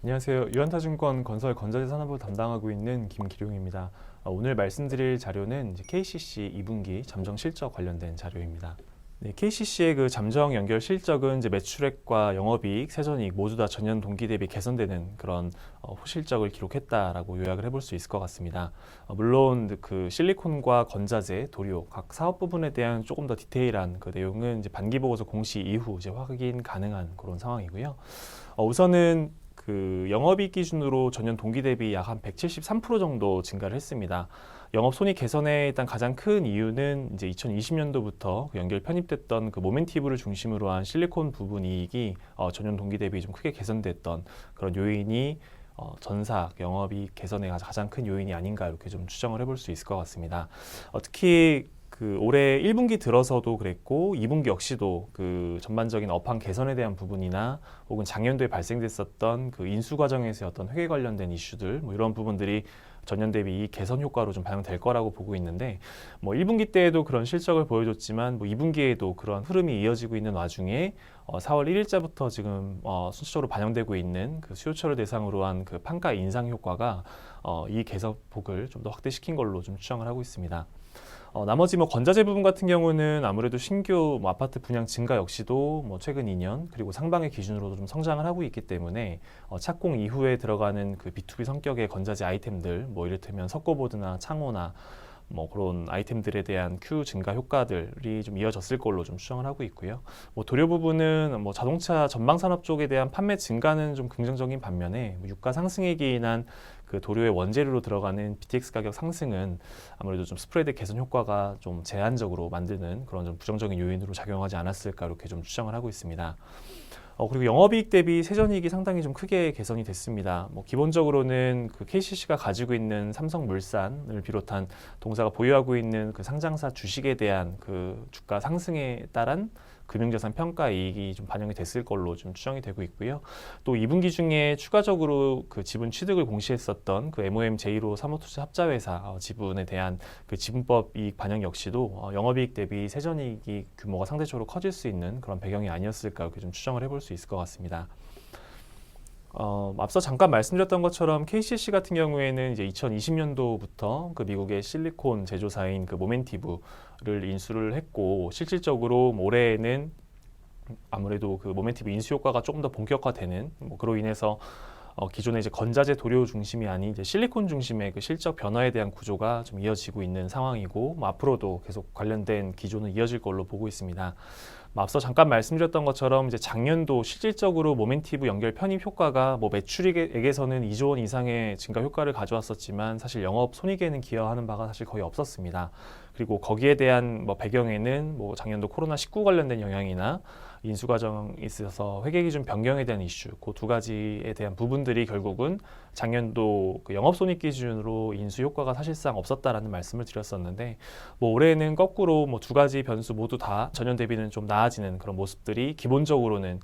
안녕하세요. 유한타증권 건설 건자재 산업을 담당하고 있는 김기룡입니다. 어, 오늘 말씀드릴 자료는 KCC 2분기 잠정 실적 관련된 자료입니다. 네, KCC의 그 잠정 연결 실적은 이제 매출액과 영업이익, 세전이익 모두 다 전년 동기 대비 개선되는 그런 어, 호실적을 기록했다라고 요약을 해볼 수 있을 것 같습니다. 어, 물론 그 실리콘과 건자재, 도료 각 사업 부분에 대한 조금 더 디테일한 그 내용은 이제 반기 보고서 공시 이후 이제 확인 가능한 그런 상황이고요. 어, 우선은 그 영업이익 기준으로 전년 동기 대비 약 한 173% 정도 증가를 했습니다. 영업 손익 개선의 일단 가장 큰 이유는 이제 2020년도부터 연결 편입됐던 그 모멘티브를 중심으로 한 실리콘 부분 이익이 어, 전년 동기 대비 좀 크게 개선됐던 그런 요인이 어, 전사 영업이익 개선의 가장 큰 요인이 아닌가 이렇게 좀 추정을 해볼 수 있을 것 같습니다. 어, 특히 그 올해 1분기 들어서도 그랬고 2분기 역시도 그 전반적인 업황 개선에 대한 부분이나 혹은 작년도에 발생됐었던 그 인수 과정에서의 어떤 회계 관련된 이슈들 뭐 이런 부분들이 전년 대비 이 개선 효과로 좀 반영될 거라고 보고 있는데 뭐 1분기 때에도 그런 실적을 보여줬지만 뭐 2분기에도 그런 흐름이 이어지고 있는 와중에 어 4월 1일자부터 지금 어 순차적으로 반영되고 있는 그 수요처를 대상으로 한 그 판가 인상 효과가 어 이 개선폭을 좀 더 확대시킨 걸로 좀 추정을 하고 있습니다. 어, 나머지 뭐 건자재 부분 같은 경우는 아무래도 신규 뭐 아파트 분양 증가 역시도 뭐 최근 2년 그리고 상반기 기준으로도 좀 성장을 하고 있기 때문에 어, 착공 이후에 들어가는 그 B2B 성격의 건자재 아이템들 뭐 이를테면 석고보드나 창호나 뭐 그런 아이템들에 대한 큐 증가 효과들이 좀 이어졌을 걸로 좀 추정을 하고 있고요. 뭐 도료 부분은 뭐 자동차 전방 산업 쪽에 대한 판매 증가는 좀 긍정적인 반면에 뭐 유가 상승에 기인한 그 도료의 원재료로 들어가는 BTX 가격 상승은 아무래도 좀 스프레드 개선 효과가 좀 제한적으로 만드는 그런 좀 부정적인 요인으로 작용하지 않았을까 이렇게 좀 추정을 하고 있습니다. 어, 그리고 영업이익 대비 세전이익이 상당히 좀 크게 개선이 됐습니다. 뭐 기본적으로는 그 KCC가 가지고 있는 삼성물산을 비롯한 동사가 보유하고 있는 그 상장사 주식에 대한 그 주가 상승에 따른 금융자산 평가 이익이 좀 반영이 됐을 걸로 좀 추정이 되고 있고요. 또 2분기 중에 추가적으로 그 지분 취득을 공시했었던 그 MOM 제1호 사모투자 합자회사 어, 지분에 대한 그 지분법 이익 반영 역시도 어, 영업이익 대비 세전이익이 규모가 상대적으로 커질 수 있는 그런 배경이 아니었을까 이렇게 좀 추정을 해볼 수 있을 것 같습니다. 어, 앞서 잠깐 말씀드렸던 것처럼 KCC 같은 경우에는 이제 2020년도부터 그 미국의 실리콘 제조사인 그 모멘티브를 인수를 했고 실질적으로 뭐 올해에는 아무래도 그 모멘티브 인수 효과가 조금 더 본격화되는 뭐 그로 인해서 어, 기존의 이제 건자재 도료 중심이 아닌 이제 실리콘 중심의 그 실적 변화에 대한 구조가 좀 이어지고 있는 상황이고 뭐 앞으로도 계속 관련된 기조는 이어질 걸로 보고 있습니다. 뭐 앞서 잠깐 말씀드렸던 것처럼 이제 작년도 실질적으로 모멘티브 연결 편입 효과가 뭐 매출액에서는 2조 원 이상의 증가 효과를 가져왔었지만 사실 영업 손익에는 기여하는 바가 사실 거의 없었습니다. 그리고 거기에 대한 뭐 배경에는 뭐 작년도 코로나 19 관련된 영향이나 인수 과정에 있어서 회계 기준 변경에 대한 이슈, 그 두 가지에 대한 부분들이 결국은 작년도 그 영업 손익 기준으로 인수 효과가 사실상 없었다라는 말씀을 드렸었는데 뭐 올해는 거꾸로 뭐 두 가지 변수 모두 다 전년 대비는 좀 나아지는 그런 모습들이 기본적으로는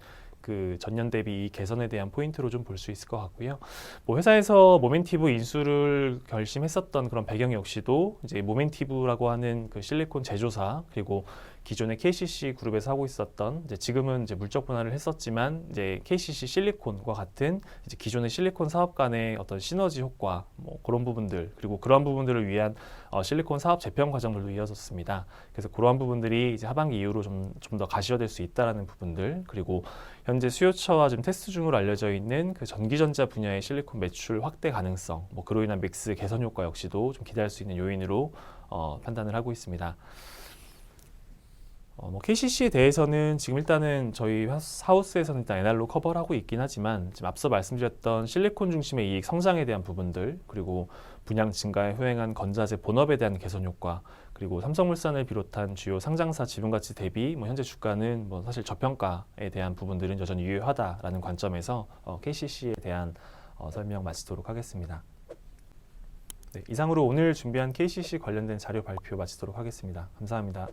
그 전년 대비 개선에 대한 포인트로 좀 볼 수 있을 것 같고요. 뭐 회사에서 모멘티브 인수를 결심했었던 그런 배경 역시도 이제 모멘티브라고 하는 그 실리콘 제조사 그리고 기존의 KCC 그룹에서 하고 있었던 이제 지금은 이제 물적 분할을 했었지만 이제 KCC 실리콘과 같은 이제 기존의 실리콘 사업 간의 어떤 시너지 효과 뭐 그런 부분들 그리고 그러한 부분들을 위한 어, 실리콘 사업 재편 과정들도 이어졌습니다. 그래서 그러한 부분들이 이제 하반기 이후로 좀 좀 더 가시화될 수 있다라는 부분들 그리고 현재 수요처와 지금 테스트 중으로 알려져 있는 그 전기전자 분야의 실리콘 매출 확대 가능성 뭐 그로 인한 믹스 개선 효과 역시도 좀 기대할 수 있는 요인으로 어, 판단을 하고 있습니다. 어, 뭐 KCC에 대해서는 지금 일단은 저희 하우스에서는 일단 NR로 커버를 하고 있긴 하지만 지금 앞서 말씀드렸던 실리콘 중심의 이익 성장에 대한 부분들 그리고 분양 증가에 효행한 건자재 본업에 대한 개선 효과 그리고 삼성물산을 비롯한 주요 상장사 지분가치 대비 뭐 현재 주가는 뭐 사실 저평가에 대한 부분들은 여전히 유효하다라는 관점에서 어, KCC에 대한 어, 설명 마치도록 하겠습니다. 네, 이상으로 오늘 준비한 KCC 관련된 자료 발표 마치도록 하겠습니다. 감사합니다.